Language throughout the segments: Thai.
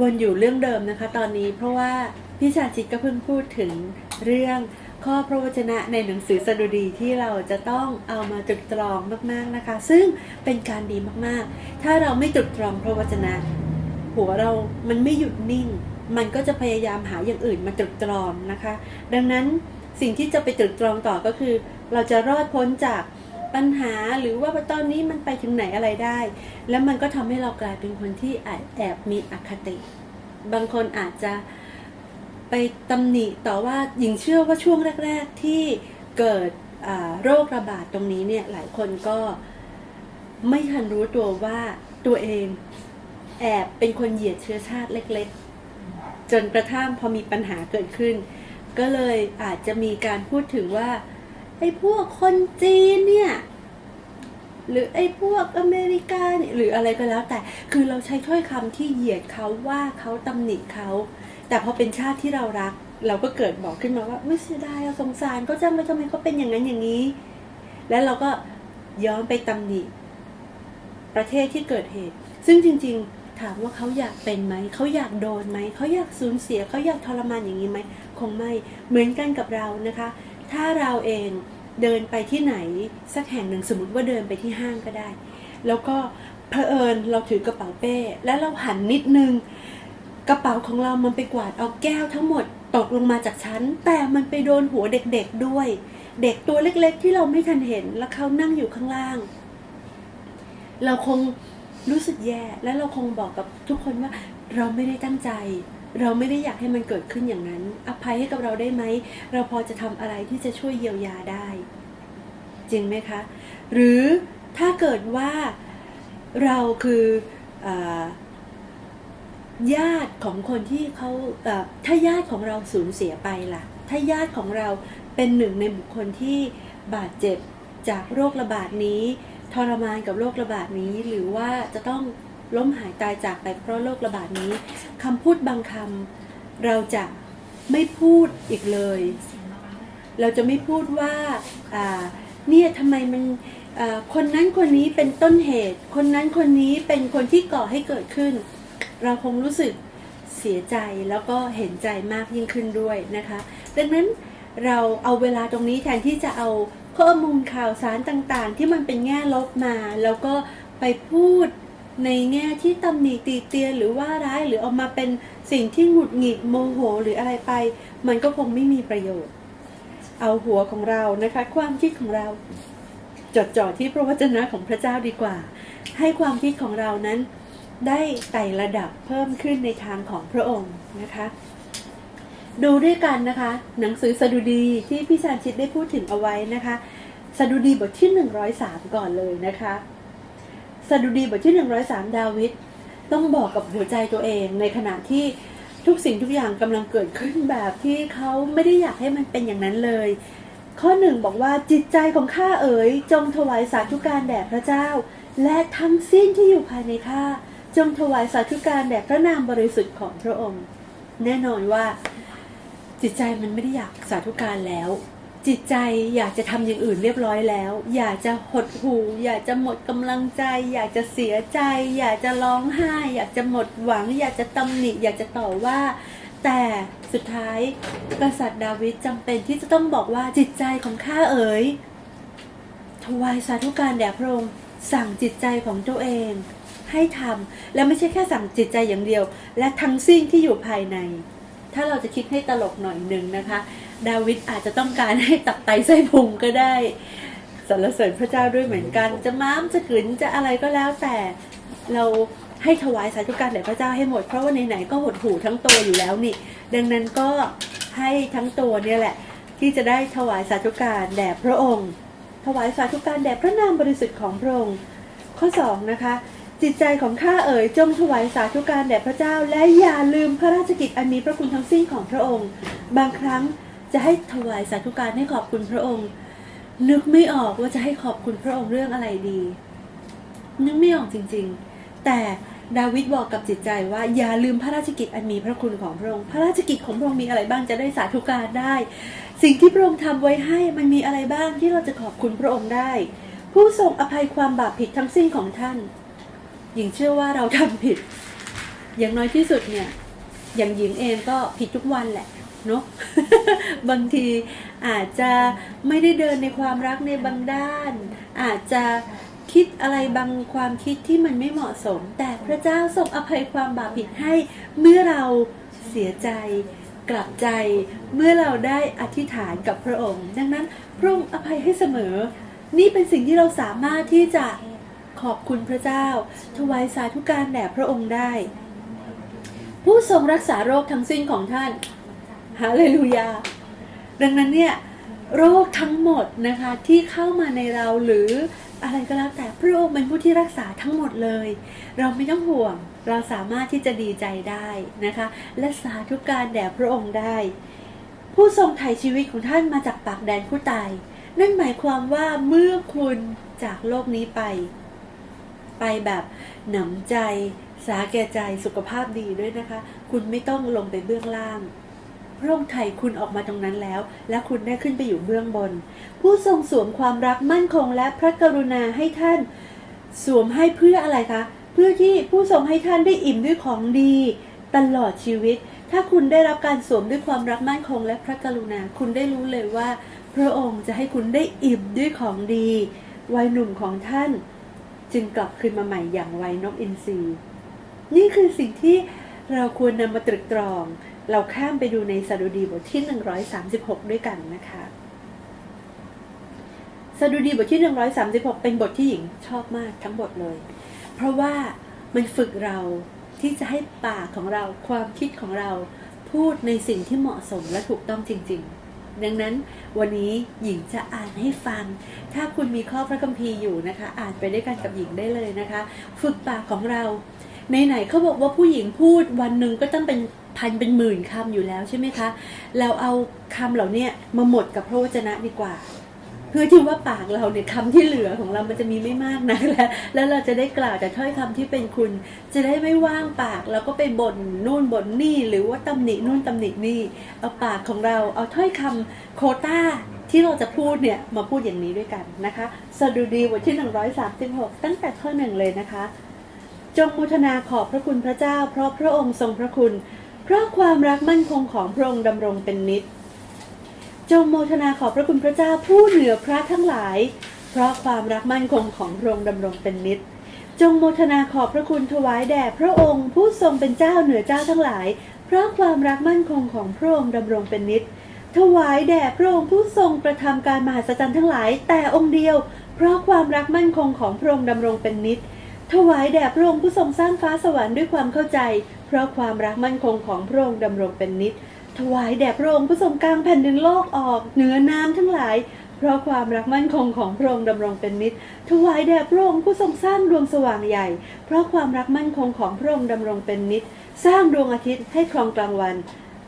วนอยู่เรื่องเดิมนะคะ ตอนนี้เพราะว่าพี่ชาชิตก็เพิ่งพูดถึงเรื่องข้อพระวจนะในหนังสือสดุดีที่เราจะต้องเอามาตรึกตรองมากๆนะคะ ซึ่งเป็นการดีมากๆ ถ้าเราไม่ตรึกตรองพระวจนะหัวเรามันไม่หยุดนิ่ง มันก็จะพยายามหาอย่างอื่นมาตรึกตรองนะคะ ดังนั้นสิ่งที่จะไปตรึกตรองต่อก็คือ เราจะรอดพ้นจาก ปัญหาหรือว่าตอนนี้มันไปถึงไหนอะไรได้ แล้วมันก็ทำให้เรากลายเป็นคนที่อาจแอบมีอคติ บางคนอาจจะไปตำหนิต่อว่าหญิงเชื่อว่าช่วงแรก ๆ ที่เกิดโรคระบาดตรงนี้เนี่ยหลายคนก็ไม่ทันรู้ตัวว่าตัวเองแอบเป็นคนเหยียดเชื้อชาติเล็ก ๆ จนกระทั่งพอมีปัญหาเกิดขึ้น ก็เลยอาจจะมีการพูดถึงว่า ไอ้พวกคนจีนเนี่ยหรือไอ้พวกอเมริกาเนี่ยหรืออะไรก็แล้ว แต่คือเราใช้ถ้อยคำที่เหยียดเขาว่าเขาตำหนิเขาแต่พอเป็นชาติที่เรารัก เราก็เกิดบอกขึ้นมาว่าไม่เสียดายเราสงสารเขาจังเลยทำไมเขาเป็นอย่างนั้นอย่างนี้ แล้วเราก็ย้อนไปตำหนิ ประเทศที่เกิดเหตุ ซึ่งจริง ๆ ถามว่าเขาอยากเป็นไหมเขาอยากโดนไหมเขาอยากสูญเสียเขาอยากทรมานอย่างนี้ไหมคงไม่เหมือนกันกับเรานะคะ ถ้าเราเอง เดินไปที่ไหนสักแห่งหนึ่งสมมติว่าเดินไปที่ห้างก็ได้ แล้วก็เผอิญเราถือกระเป๋าเป้ แล้วเราหันนิดนึง กระเป๋าของเรามันไปกวาดเอาแก้วทั้งหมดตกลงมาจากชั้น แต่มันไปโดนหัวเด็กๆด้วย เด็กตัวเล็กๆ ที่เราไม่ทันเห็นแล้วเขานั่งอยู่ข้างล่าง เราคงรู้สึกแย่และเราคงบอกกับทุกคนว่าเราไม่ได้ตั้งใจ เราไม่ได้อยากให้มันเกิดขึ้นอย่างนั้น อภัยให้กับเราได้ไหม เราพอจะทำอะไรที่จะช่วยเยียวยาได้ จริงไหมคะ หรือถ้าเกิดว่าเราคืออาญาติของคนที่เขาถ้าญาติของเราสูญเสียไปล่ะ ถ้าญาติของเราเป็นหนึ่งในบุคคลที่บาดเจ็บจากโรคระบาดนี้ ทรมานกับโรคระบาดนี้ หรือว่าจะต้อง ล้มหายตายจากไปเพราะโรคระบาดนี้คำพูดบางคำเราจะไม่พูดอีกเลย เราจะไม่พูดว่าเนี่ยทำไมมันคนนั้นคนนี้เป็นต้นเหตุ คนนั้นคนนี้เป็นคนที่ก่อให้เกิดขึ้น เราคงรู้สึกเสียใจแล้วก็เห็นใจมากยิ่งขึ้นด้วยนะคะ ดังนั้นเราเอาเวลาตรงนี้แทนที่จะเอาข้อมูลข่าวสารต่างๆ ที่มันเป็นแง่ลบมา แล้วก็ไปพูด ในแง่ที่ตำหนิตีเตียนหรือว่าร้ายหรือเอามาเป็นสิ่งที่หงุดหงิดโมโหหรืออะไรไป มันก็คงไม่มีประโยชน์ เอาหัวของเรานะคะ ความคิดของเรา จดจ่อที่พระวจนะของพระเจ้าดีกว่า ให้ความคิดของเรานั้นได้ไต่ระดับเพิ่มขึ้นในทางของพระองค์นะคะ ดูด้วยกันนะคะ หนังสือสดุดีที่พี่ชาญชิตได้พูดถึงเอาไว้นะคะ สดุดีบทที่ 103 ก่อนเลยนะคะ สดุดีบทที่ 103 ดาวิดต้องบอกกับหัวใจตัวเอง ในขณะที่ทุกสิ่งทุกอย่างกำลังเกิดขึ้นแบบที่เขาไม่ได้อยากให้มันเป็นอย่างนั้นเลย ข้อหนึ่งบอกว่าจิตใจของข้าเอ๋ย จงถวายสาธุการแด่พระเจ้า และทั้งสิ้นที่อยู่ภายในข้าจงถวายสาธุการแด่พระนามบริสุทธิ์ของพระองค์ แน่นอนว่าจิตใจมันไม่ได้อยากสาธุการแล้ว จิตใจอยากจะทำอย่างอื่นเรียบร้อยแล้ว อยากจะหดหู่อยากจะหมดกำลังใจ อยากจะเสียใจ อยากจะร้องไห้ อยากจะหมดหวัง อยากจะตำหนิ อยากจะต่อว่า แต่สุดท้ายกษัตริย์ดาวิดจำเป็นที่จะต้องบอกว่าจิตใจของข้าเอ๋ยถวายสาธุการแด่พระองค์สั่งจิตใจของตัวเอง ให้ทำและไม่ใช่แค่สั่งจิตใจอย่างเดียว และทั้งสิ้นที่อยู่ภายใน ถ้าเราจะคิดให้ตลกหน่อยหนึ่งนะคะ ดาวิดอาจจะต้องการให้ตับไตไส้พุงก็ได้สรรเสริญพระเจ้าด้วยเหมือนกัน จะม้ามจะกลืนจะอะไรก็แล้วแต่เราให้ถวายสาธุการแด่พระเจ้าให้หมด เพราะว่าไหนๆก็หดหูทั้งตัวอยู่แล้วนี่ ดังนั้นก็ให้ทั้งตัวเนี่ยแหละ ที่จะได้ถวายสาธุการแด่พระองค์ ถวายสาธุการแด่พระนามบริสุทธิ์ของพระองค์ข้อสองนะคะจิตใจของข้าเอ๋ยจงถวายสาธุการแด่พระเจ้า และอย่าลืมพระราชกิจอันมีพระคุณทั้งสิ้นของพระองค์ บางครั้ง จะให้ถวายสาธุการให้ขอบคุณพระองค์ นึกไม่ออกว่าจะให้ขอบคุณพระองค์เรื่องอะไรดี นึกไม่ออกจริง ๆ แต่ดาวิดบอกกับจิตใจว่าอย่าลืมพระราชกิจอันมีพระคุณของพระองค์ พระราชกิจของพระองค์มีอะไรบ้างจะได้สาธุการได้ สิ่งที่พระองค์ทำไว้ให้มันมีอะไรบ้างที่เราจะขอบคุณพระองค์ได้ ผู้ทรงอภัยความบาปผิดทั้งสิ้นของท่าน หญิงเชื่อว่าเราทำผิด อย่างน้อยที่สุดเนี่ย อย่างหญิงเองก็ผิดทุกวันแหละ เนาะบางทีอาจจะไม่ได้เดินในความรักในบางด้าน อาจจะคิดอะไรบางความคิดที่มันไม่เหมาะสม แต่พระเจ้าทรงอภัยความบาปผิดให้เมื่อเราเสียใจกลับใจ เมื่อเราได้อธิษฐานกับพระองค์ ดังนั้นพระองค์อภัยให้เสมอ นี่เป็นสิ่งที่เราสามารถที่จะขอบคุณพระเจ้า ถวายสาธุการแด่พระองค์ได้ ผู้ทรงรักษาโรคทั้งสิ้นของท่าน ฮาเลลูยา ดังนั้นเนี่ยโรคทั้งหมดนะคะที่เข้ามาในเราหรืออะไรก็แล้วแต่พระองค์เป็นผู้ที่รักษาทั้งหมดเลย เราไม่ต้องห่วงเราสามารถที่จะดีใจได้นะคะ และสาธุการแด่พระองค์ได้ ผู้ทรงไถ่ชีวิตของท่านมาจากปากแดนผู้ตายนั่นหมายความว่าเมื่อคุณจากโลกนี้ไป ไปแบบหนำใจ สาแก่ใจสุขภาพดีด้วยนะคะ คุณไม่ต้องลงไปเบื้องล่าง พระองค์ไถ่คุณออกมาตรงนั้นแล้ว และคุณได้ขึ้นไปอยู่เบื้องบน ผู้ทรงสวมความรักมั่นคงและพระกรุณาให้ท่าน สวมให้เพื่ออะไรคะ เพื่อที่ผู้ทรงให้ท่านได้อิ่มด้วยของดี ตลอดชีวิต ถ้าคุณได้รับการสวมด้วยความรักมั่นคงและพระกรุณา คุณได้รู้เลยว่า พระองค์จะให้คุณได้อิ่มด้วยของดี วัยหนุ่มของท่าน จึงกลับคืนมาใหม่อย่างไวนกอินทรีนี่คือสิ่งที่เราควรนำมาตรึกตรอง เราข้ามไปดูในสดุดีบทที่ 136 ด้วยกันนะคะสดุดีบทที่ 136 เป็นบทที่หญิงชอบมากทั้งบทเลย เพราะว่ามันฝึกเราที่จะให้ปากของเราความคิดของเราพูดในสิ่งที่เหมาะสมและถูกต้องจริง ๆ ดังนั้นวันนี้หญิงจะอ่านให้ฟัง ถ้าคุณมีข้อพระคัมภีร์อยู่นะคะ อ่านไปด้วยกันกับหญิงได้เลยนะคะ ฝึกปากของเราในไหนเขาบอกว่าผู้หญิงพูดวันหนึ่งก็ต้องเป็น พันเป็นหมื่นคำอยู่แล้วใช่ไหมคะ เราเอาคำเหล่านี้มาหมดกับพระวจนะดีกว่า เพื่อที่ว่าปากเราเนี่ยคำที่เหลือของเรามันจะมีไม่มากนะแล้วแล้วเราจะได้กล่าวแต่ถ้อยคำที่เป็นคุณ จะได้ไม่ว่างปากแล้วก็ไปบ่นนู่นบ่นนี่ หรือว่าตำหนินู่นตำหนินี่เอาปากของเราเอาถ้อยคำโคต้าที่เราจะพูดเนี่ยมาพูดอย่างนี้ด้วยกันนะคะสดุดีบทที่ 136 ตั้งแต่ข้อหนึ่งเลยนะคะ จงมุทนาขอบพระคุณพระเจ้า เพราะพระองค์ทรงพระคุณ เพราะความรักมั่นคงของพระองค์ดำรงเป็นนิจจงโมทนาขอบพระคุณพระเจ้าผู้เหนือพระทั้งหลาย เพราะความรักมั่นคงของพระองค์ดำรงเป็นนิจจงโมทนาขอบพระคุณถวายแด่พระองค์ผู้ทรงเป็นเจ้าเหนือเจ้าทั้งหลาย เพราะความรักมั่นคงของพระองค์ดำรงเป็นนิจถวายแด่พระองค์ผู้ทรงกระทำการมหัศจรรย์ทั้งหลาย แต่องค์เดียว เพราะความรักมั่นคงของพระองค์ดำรงเป็นนิจถวายแด่พระองค์ผู้ทรงสร้างฟ้าสวรรค์ด้วยความเข้าใจ เพราะความรักมั่นคงของพระองค์ดำรงเป็นนิจถวายแด่พระองค์ผู้ทรงกลางแผ่นดินโลกออกเหนือน้ำทั้งหลาย เพราะความรักมั่นคงของพระองค์ดำรงเป็นนิจถวายแด่พระองค์ผู้ทรงสร้างดวงสว่างใหญ่ เพราะความรักมั่นคงของพระองค์ดำรงเป็นนิจสร้างดวงอาทิตย์ให้ครองกลางวัน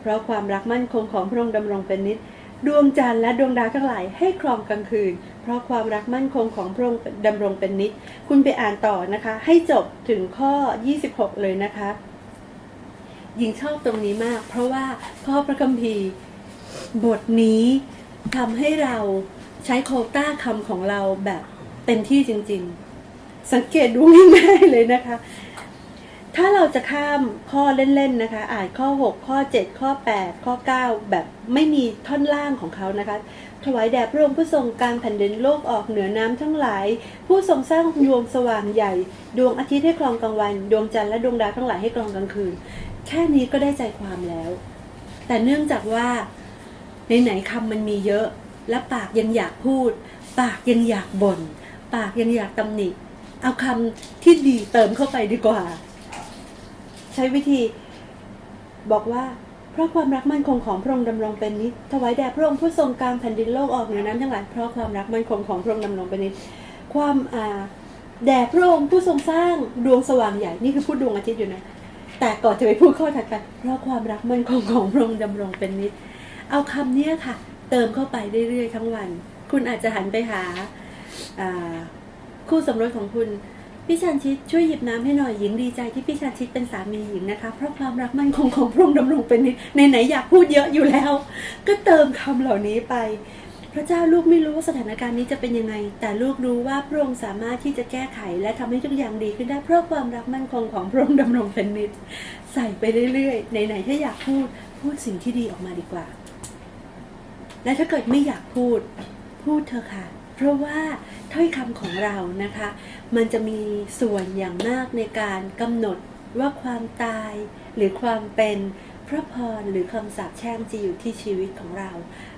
เพราะความรักมั่นคงของพระองค์ดำรงเป็นนิจดวงจันทร์และดวงดาวทั้งหลายให้ครองกลางคืน เพราะความรักมั่นคงของพระองค์ดำรงเป็นนิจคุณไปอ่านต่อนะคะ ให้จบถึงข้อ 26 เลยนะคะ หญิงชอบตรงนี้มาก เพราะว่าข้อพระคัมภีร์บทนี้ทำให้เราใช้โคต้าคำของเราแบบเต็มที่จริง ๆ สังเกตดูง่ายๆเลยนะคะ ถ้าเราจะข้ามข้อเล่นๆนะคะ อ่านข้อ 6 ข้อ 7 ข้อ 8 ข้อ 9 แบบไม่มีท่อนล่างของเขานะคะถวายแด่พระองค์ผู้ทรงกางแผ่นดินโลกออกเหนือน้ำทั้งหลาย ผู้ทรงสร้างดวงสว่างใหญ่ ดวงอาทิตย์ให้ครองกลางวัน ดวงจันทร์และดวงดาวทั้งหลายให้ครองกลางคืน แค่นี้ก็ได้ใจความแล้ว แต่เนื่องจากว่าไหนๆคำมันมีเยอะ และปากยังอยากพูด ปากยังอยากบน่น ปากยังอยากตำหนิ เอาคำที่ดีเติมเข้าไปดีกว่า ใช้วิธี บอกว่าเพราะความรักมั่นคงของพระองค์ดำรงเป็นนิจถวายแด่พระองค์ผู้ทรงกลางแผ่นดินโลกออกเหนือน้ำทั้งหลายเพราะความรักมั่นคงของพระองค์ดำรงเป็นนิจความอ่าแด่พระองค์ผู้ทรงสร้างดวงสว่างใหญ่นี่คือพูดดวงอาทิตย์อยู่นะ แต่ก่อนจะไปพูดข้อถัดไปเพราะความรักมั่นคงของพระองค์ดำรงเป็นนิจเอาคำเนี้ยค่ะ เติมเข้าไปเรื่อยๆทั้งวัน คุณอาจจะหันไปหาคู่สมรสของคุณพี่ชันชิดช่วยหยิบน้ำให้หน่อยหญิงดีใจที่พี่ชันชิดเป็นสามีหญิงนะคะ เพราะความรักมั่นคงของพระองค์ดำรงเป็นนิจในไหนอยากพูดเยอะอยู่แล้ว ก็เติมคำเหล่านี้ไป พระเจ้าลูกไม่รู้ว่าสถานการณ์นี้จะเป็นยังไง แต่ลูกรู้ว่าพระองค์สามารถที่จะแก้ไข และทำให้ทุกอย่างดีขึ้นได้เพราะความรักมั่นคงของพระองค์ดำรงเป็นนิจใส่ไปเรื่อยๆไหนๆถ้าอยากพูดพูดสิ่งที่ดีออกมาดีกว่า และถ้าเกิดไม่อยากพูด พูดเถอะค่ะ เพราะว่าถ้อยคำของเรานะคะ มันจะมีส่วนอย่างมากในการกำหนดว่าความตายหรือความเป็น พระพรหรือคำสาปแช่งจะอยู่ที่ชีวิตของเรา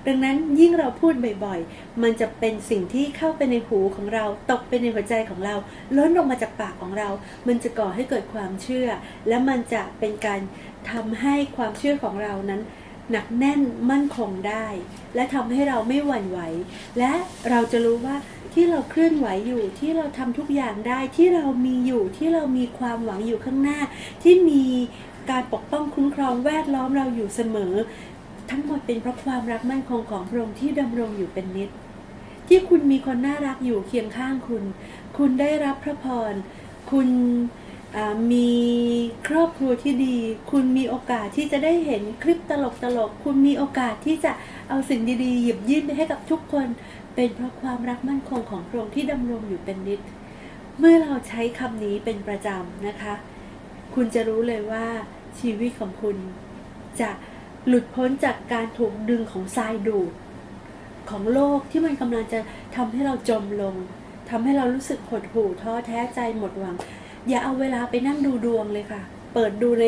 ดังนั้นยิ่งเราพูดบ่อยๆ มันจะเป็นสิ่งที่เข้าไปในหูของเรา ตกไปในหัวใจของเรา ล้นออกมาจากปากของเรา มันจะก่อให้เกิดความเชื่อ และมันจะเป็นการทำให้ความเชื่อของเรานั้นหนักแน่นมั่นคงได้ และทำให้เราไม่หวั่นไหว และเราจะรู้ว่าที่เราเคลื่อนไหวอยู่ที่เราทำทุกอย่างได้ที่เรามีอยู่ที่เรามีความหวังอยู่ข้างหน้า ที่มี การปกป้องคุ้มครองแวดล้อมเราอยู่เสมอ ทั้งหมดเป็นเพราะความรักมั่นคงของพระองค์ที่ดำรงอยู่เป็นนิจที่คุณมีคนน่ารักอยู่เคียงข้างคุณ คุณได้รับพระพร คุณมีครอบครัวที่ดี คุณมีโอกาสที่จะได้เห็นคลิปตลกๆคุณมีโอกาสที่จะเอาสิ่งดีๆ หยิบยื่นไปให้กับทุกคน เป็นเพราะความรักมั่นคงของพระองค์ที่ดำรงอยู่เป็นนิจ เมื่อเราใช้คำนี้เป็นประจำนะคะ คุณจะรู้เลยว่าชีวิตของคุณจะหลุดพ้นจากการถูกดึงของทรายดูดของโลกที่มันกำลังจะทำให้เราจมลงทำให้เรารู้สึกหดหู่ท้อแท้ใจหมดหวัง อย่าเอาเวลาไปนั่งดูดวงเลยค่ะ เปิดดูใน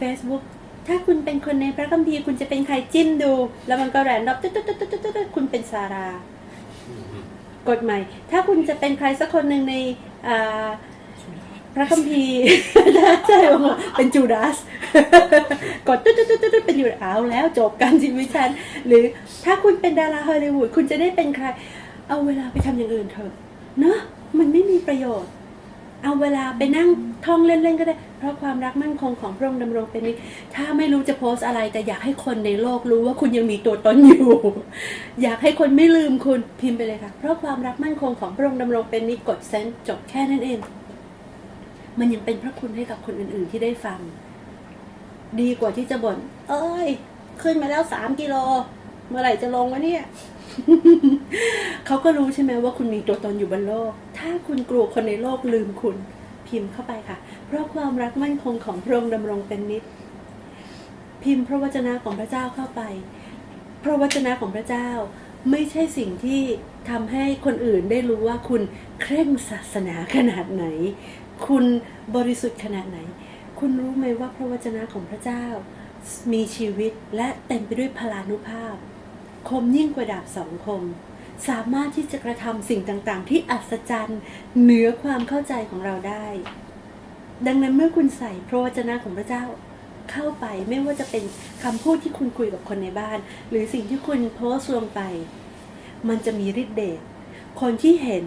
Facebook ถ้าคุณเป็นคนในพระคัมภีร์คุณจะเป็นใครจิ้มดู แล้วมันก็แรนดอมตุ๊ดตุ๊ดตุ๊ดตุ๊ดตุ๊ดคุณเป็นซารา กฎใหม่ถ้าคุณจะเป็นใครสักคนหนึ่งในอ พระคัมภีร์ ใช่ว่าเป็นจูดาส กดตุ๊ดตุ๊ดตุ๊ดตุ๊ดเป็นอยู่เอาแล้วจบการชีวิตฉัน หรือถ้าคุณเป็นดาราฮอลลีวูดคุณจะได้เป็นใคร เอาเวลาไปทำอย่างอื่นเถอะ เนอะมันไม่มีประโยชน์ เอาเวลาไปนั่งท่องเล่นๆก็ได้ เพราะความรักมั่นคงของพระองค์ดำรงเป็นนิจถ้าไม่รู้จะโพสต์อะไร แต่อยากให้คนในโลกรู้ว่าคุณยังมีตัวตนอยู่ อยากให้คนไม่ลืมคุณพิมพ์ไปเลยค่ะ เพราะความรักมั่นคงของพระองค์ดำรงเป็นนิจกดเซนจบแค่นั้นเอง มันยังเป็นพระคุณให้กับคนอื่นๆที่ได้ฟัง ดีกว่าที่จะบ่นเอ้ย ขึ้นมาแล้วสามกิโล เมื่อไหร่จะลงวะเนี่ย เขาก็รู้ใช่ไหมว่าคุณมีตัวตนอยู่บนโลก ถ้าคุณกลัวคนในโลกลืมคุณ พิมพ์เข้าไปค่ะ เพราะความรักมั่นคงของพระองค์ดำรงเป็นนิจพิมพ์พระวจนะของพระเจ้าเข้าไป พระวจนะของพระเจ้าไม่ใช่สิ่งที่ทำให้คนอื่นได้รู้ว่าคุณเคร่งศาสนาขนาดไหน คุณบริสุทธิ์ขนาดไหน คุณรู้ไหมว่าพระวจนะของพระเจ้า มีชีวิตและเต็มไปด้วยพลานุภาพ คมยิ่งกว่าดาบสองคม สามารถที่จะกระทำสิ่งต่างๆ ที่อัศจรรย์เหนือความเข้าใจของเราได้ ดังนั้นเมื่อคุณใส่พระวจนะของพระเจ้าเข้าไปไม่ว่าจะเป็นคำพูดที่คุณคุยกับคนในบ้าน หรือสิ่งที่คุณโพสต์ลงไป มันจะมีฤทธิ์เดชคนที่เห็น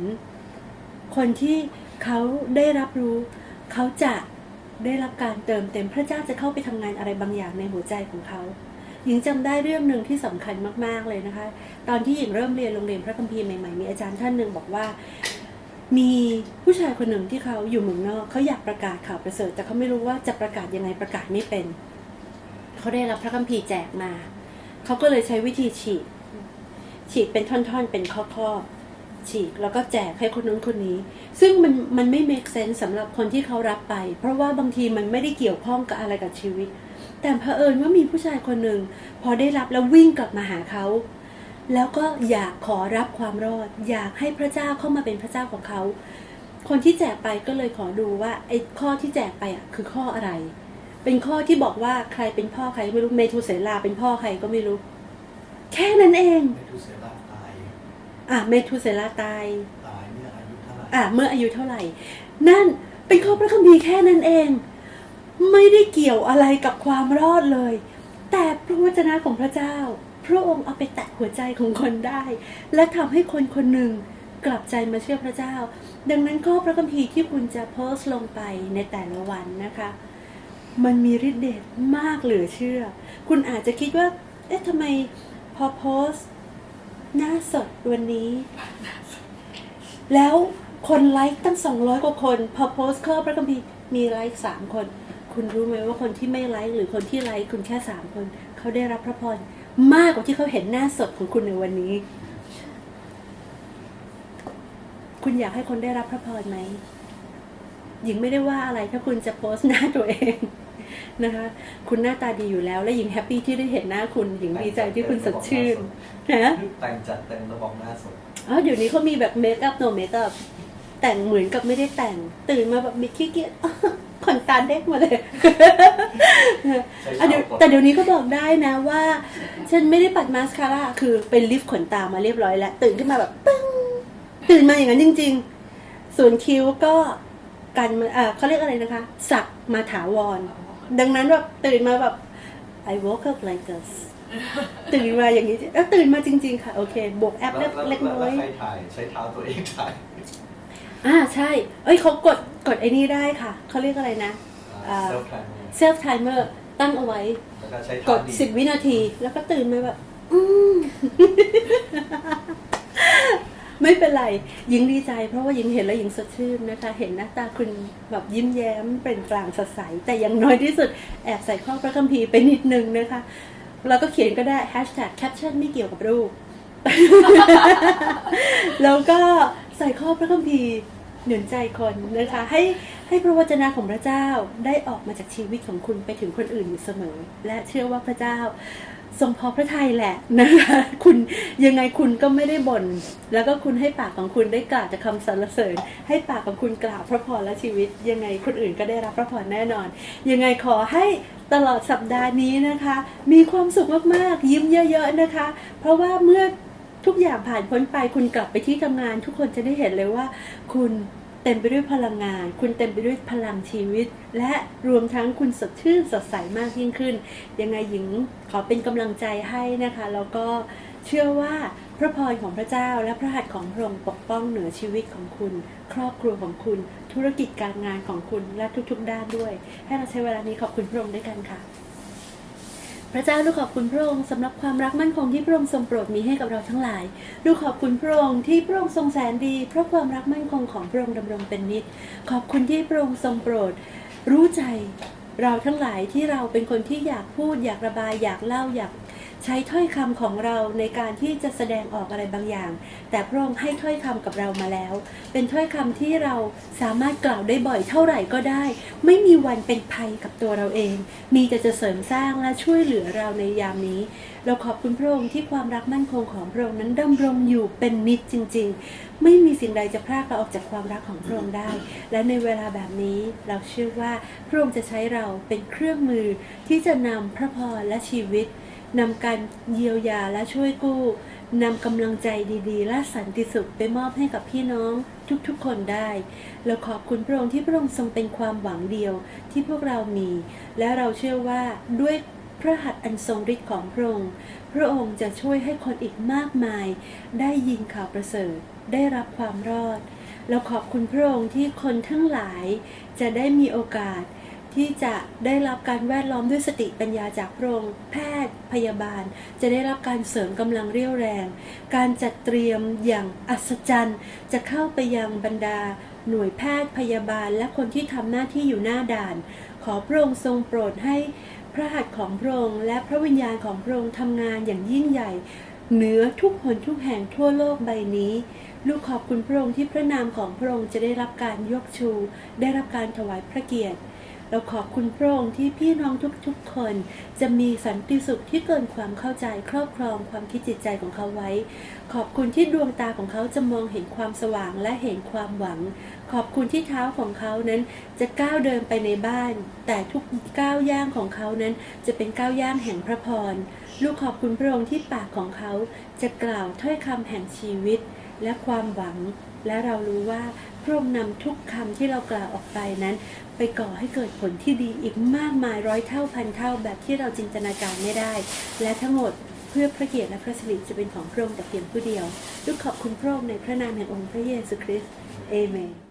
คนที่ เขาได้รับรู้ เขาจะได้รับการเติมเต็มพระเจ้าจะเข้าไปทำงานอะไรบางอย่างในหัวใจของเขาหญิงจำได้เรื่องหนึ่งที่สำคัญมากๆเลยนะคะ ตอนที่หญิงเริ่มเรียนโรงเรียนพระคัมภีร์ใหม่ๆมีอาจารย์ท่านหนึ่งบอกว่า มีผู้ชายคนหนึ่งที่เขาอยู่เมืองนอกเขาอยากประกาศข่าวประเสริฐแต่เขาไม่รู้ว่าจะประกาศยังไงประกาศไม่เป็นเขาได้รับพระคัมภีร์แจกมาเขาก็เลยใช้วิธีฉีกฉีกเป็นท่อนๆเป็นข้อๆ ฉีกแล้วก็แจกให้คนนู้นคนนี้ ซึ่งมันมันไม่ make sense สำหรับคนที่เขารับไป เพราะว่าบางทีมันไม่ได้เกี่ยวข้องกับอะไรกับชีวิต แต่เผอิญว่ามีผู้ชายคนหนึ่งพอได้รับแล้ววิ่งกลับมาหาเขา แล้วก็อยากขอรับความรอด อยากให้พระเจ้าเข้ามาเป็นพระเจ้าของเขา คนที่แจกไปก็เลยขอดูว่าไอ้ข้อที่แจกไปอะคือข้ออะไร เป็นข้อที่บอกว่าใครเป็นพ่อใครไม่รู้เมทูเสลาเป็นพ่อใครก็ไม่รู้ แค่นั้นเองเมทุเสลา อะเมทูเสลาตาย ตายเมื่ออายุเท่าไหร่อะเมื่ออายุเท่าไหร่ นั่นเป็นข้อพระคัมภีร์แค่นั้นเอง ไม่ได้เกี่ยวอะไรกับความรอดเลย แต่พระวจนะของพระเจ้า พระองค์เอาไปแตะหัวใจของคนได้ และทำให้คนคนหนึ่งกลับใจมาเชื่อพระเจ้า ดังนั้นข้อพระคัมภีร์ที่คุณจะโพสต์ลงไปในแต่ละวันนะคะ มันมีฤทธิ์เดชมากเหลือเชื่อ คุณอาจจะคิดว่า เอ๊ะทำไมพอโพสต์ หน้าสดวันนี้ แล้วคนไลค์ตั้งสองร้อยกว่าคน พอโพสต์ข้อพระคัมภีร์มีไลค์สามคน คุณรู้ไหมว่าคนที่ไม่ไลค์หรือคนที่ไลค์คุณแค่สามคน เขาได้รับพระพรมากกว่าที่เขาเห็นหน้าสดของคุณในวันนี้ คุณอยากให้คนได้รับพระพรไหมหญิงไม่ได้ว่าอะไรถ้าคุณจะโพสต์หน้าตัวเอง นะคะ คุณหน้าตาดีอยู่แล้ว และหญิงแฮปปี้ที่ได้เห็นหน้าคุณ หญิงดีใจที่คุณสดชื่นนะแต่งจัดเต็มระบอกหน้าสดอ๋อเดี๋ยวนี้เขามีแบบเมคอัพโนเมคอัพแต่งเหมือนกับไม่ได้แต่ง ตื่นมาแบบมีขี้เกียจขนตาเด็กมาเลยใช้อะเดี๋ยวเท้ากดแต่เดี๋ยวนี้ก็บอกได้นะว่า ฉันไม่ได้ปัดมาสคาร่าคือเป็นลิฟต์ขนตามาเรียบร้อยแล้ว ตื่นขึ้นมาแบบปึ้งตื่นมาอย่างนั้นจริง ๆ ส่วนคิ้วก็กันมาอ่าเขาเรียกอะไรนะคะ สักมาถาวร ดังนั้นแบบตื่นมาแบบ I woke up like this ตื่นมาอย่างนี้แล้วตื่นมาจริง ๆ ค่ะ โอเค บวกแอปแล้วเล็กแล้วเล็กน้อยแล้วใครถ่ายใช้เท้าตัวเองถ่ายอ่าใช่ เอ้ยเขากดกดไอ้นี่ได้ค่ะ เขาเรียกอะไรนะอ่าเซลฟ์ไทม์ self timer ตั้งเอาไว้แล้วก็ใช้กเท้าดดีสิบวินาที แล้วก็ตื่นมาแบบ อืม ไม่เป็นไรยิงดีใจ เพราะว่ายิงเห็นแล้วยิงสดชื่นนะคะ เห็นหน้าตาคุณแบบยิ้มแย้มเปล่งปลั่งสดใส แต่อย่างน้อยที่สุดแอบใส่ข้อพระคัมภีร์ไปนิดนึงนะคะแล้วก็เขียนก็ได้ hashtag caption ไม่เกี่ยวกับรูป แล้วก็ใส่ข้อพระคัมภีร์หนุนใจคนนะคะ ให้ให้พระวจนะของพระเจ้าได้ออกมาจากชีวิตของคุณไปถึงคนอื่นอยู่เสมอ และเชื่อว่าพระเจ้า ทรงพอพระทัยแหละนะคะคุณยังไงคุณก็ไม่ได้บน่นแล้วก็คุณให้ปากของคุณได้กล่าวแต่คำสรรเสริญ ให้ปากของคุณกล่าวพระพรและชีวิต ยังไงคนอื่นก็ได้รับพระพรแน่นอน ยังไงขอให้ตลอดสัปดาห์นี้นะคะ มีความสุขมากๆ ยิ้มเยอะ ๆนะคะ เพราะว่าเมื่อทุกอย่างผ่านพ้นไปคุณกลับไปที่ทำงาน ทุกคนจะได้เห็นเลยว่า คุณ เต็มไปด้วยพลังงาน คุณเต็มไปด้วยพลังชีวิต และรวมทั้งคุณสดชื่นสดใสมากยิ่งขึ้น ยังไงหญิงขอเป็นกำลังใจให้นะคะ แล้วก็เชื่อว่าพระพรของพระเจ้าและพระหัตถ์ของพระองค์ปกป้องเหนือชีวิตของคุณ ครอบครัวของคุณ ธุรกิจการงานของคุณและทุกๆ ด้านด้วย ให้เราใช้เวลานี้ขอบคุณพระองค์ด้วยกันค่ะ พระเจ้าลูกขอบคุณพระองค์สำหรับความรักมั่นคงที่พระองค์ทรงโปรดมีให้กับเราทั้งหลายลูกขอบคุณพระองค์ที่พระองค์ทรงแสนดี เพราะความรักมั่นคงของพระองค์ดำรงเป็นนิจขอบคุณที่พระองค์ทรงโปรด รู้ใจเราทั้งหลายที่เราเป็นคนที่อยากพูด อยากระบายอยากเล่าอยาก ใช้ถ้อยคำของเราในการที่จะแสดงออกอะไรบางอย่าง แต่พระองค์ให้ถ้อยคำกับเรามาแล้ว เป็นถ้อยคำที่เราสามารถกล่าวได้บ่อยเท่าไหร่ก็ได้ ไม่มีวันเป็นภัยกับตัวเราเอง มีแต่จะเสริมสร้างและช่วยเหลือเราในยามนี้ เราขอบคุณพระองค์ที่ความรักมั่นคงของพระองค์นั้นดำรงอยู่เป็นนิจจริง ๆ ไม่มีสิ่งใดจะพรากเราออกจากความรักของพระองค์ได้ และในเวลาแบบนี้เราเชื่อว่าพระองค์จะใช้เราเป็นเครื่องมือที่จะนำพระพรและชีวิต นำการเยียวยาและช่วยกู้นำกำลังใจดีๆ และสันติสุขไปมอบให้กับพี่น้องทุกๆ คนได้ เราขอบคุณพระองค์ที่พระองค์ทรงเป็นความหวังเดียวที่พวกเรามี และเราเชื่อว่าด้วยพระหัตถ์อันทรงฤทธิ์ของพระองค์ พระองค์จะช่วยให้คนอีกมากมาย ได้ยินข่าวประเสริฐ ได้รับความรอด เราขอบคุณพระองค์ที่คนทั้งหลายจะได้มีโอกาส ที่จะได้รับการแวดล้อมด้วยสติปัญญาจากพระองค์แพทย์พยาบาล จะได้รับการเสริมกำลังเรี่ยวแรง การจัดเตรียมอย่างอัศจรรย์ จะเข้าไปยังบรรดา หน่วยแพทย์พยาบาล และคนที่ทำหน้าที่อยู่หน้าด่าน ขอพระองค์ทรงโปรดให้พระหัตถ์ของพระองค์และพระวิญญาณของพระองค์ทำงานอย่างยิ่งใหญ่ เหนือทุกหนทุกแห่งทั่วโลกใบนี้ลูกขอบคุณพระองค์ที่พระนามของพระองค์จะได้รับการยกชู ได้รับการถวายพระเกียรติ เราขอบคุณพระองค์ที่พี่น้องทุกๆคน จะมีสันติสุขที่เกินความเข้าใจครอบครองความคิดจิตใจของเขาไว้ ขอบคุณที่ดวงตาของเขาจะมองเห็นความสว่างและเห็นความหวัง ขอบคุณที่เท้าของเขานั้นจะก้าวเดินไปในบ้าน แต่ทุกก้าวย่างของเขานั้นจะเป็นก้าวย่างแห่งพระพรลูกขอบคุณพระองค์ที่ปากของเขาจะกล่าวถ้อยคำแห่งชีวิต และความหวัง และเรารู้ว่าพระองค์นำทุกคำที่เรากล่าวออกไปนั้น ไปก่อให้เกิดผลที่ดีอีกมากมายร้อยเท่าพันเท่าแบบที่เราจินตนาการไม่ได้ และทั้งหมดเพื่อพระเกียรติและพระสิริจะเป็นของพระองค์แต่เพียงผู้เดียวลูกขอบคุณพระองค์ในพระนามแห่งองค์พระเยซูคริสต์เอเมน